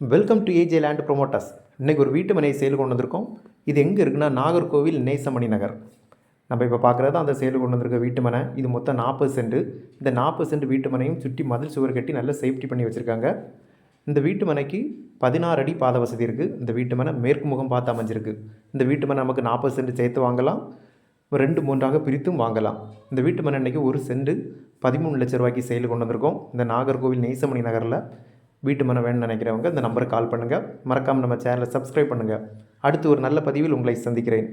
Welcome to AJ Land Promoters இன்றைக்கி ஒரு வீட்டு மனையை சேல் கொண்டு வந்திருக்கோம். இது எங்கே இருக்குன்னா நாகர்கோவில் நேசமணி நகர். நம்ம இப்போ பார்க்குறது அந்த சேல் கொண்டு வந்திருக்க வீட்டு மனை. இது மொத்தம் நாற்பது சென்ட் இந்த நாற்பது சென்ட் வீட்டு மனையும் சுற்றி மதில் சுவர் கட்டி நல்லா சேஃப்டி பண்ணி வச்சுருக்காங்க. இந்த வீட்டு மனைக்கு பதினாறு அடி பாத வசதி இருக்குது இந்த வீட்டு மனை மேற்கு முகம் பார்த்து அமைஞ்சிருக்கு. இந்த வீட்டு மனை நமக்கு நாற்பது சென்ட் சேர்த்து வாங்கலாம். ஒரு ரெண்டு மூன்றாக பிரித்தும் வாங்கலாம். இந்த வீட்டு மனை அன்னைக்கு ஒரு சென்ட் பதிமூணு லட்ச ரூபாய்க்கு சேல் கொண்டு வந்திருக்கோம். இந்த நாகர்கோவில் நேசமணி நகரில். வீட்டு மனை வேணும்னு நினைக்கிறவங்க இந்த நம்பருக்கு கால் பண்ணுங்கள் மறக்காமல் நம்ம சேனலை சப்ஸ்கிரைப் பண்ணுங்கள் அடுத்து ஒரு நல்ல பதிவில் உங்களை சந்திக்கிறேன்.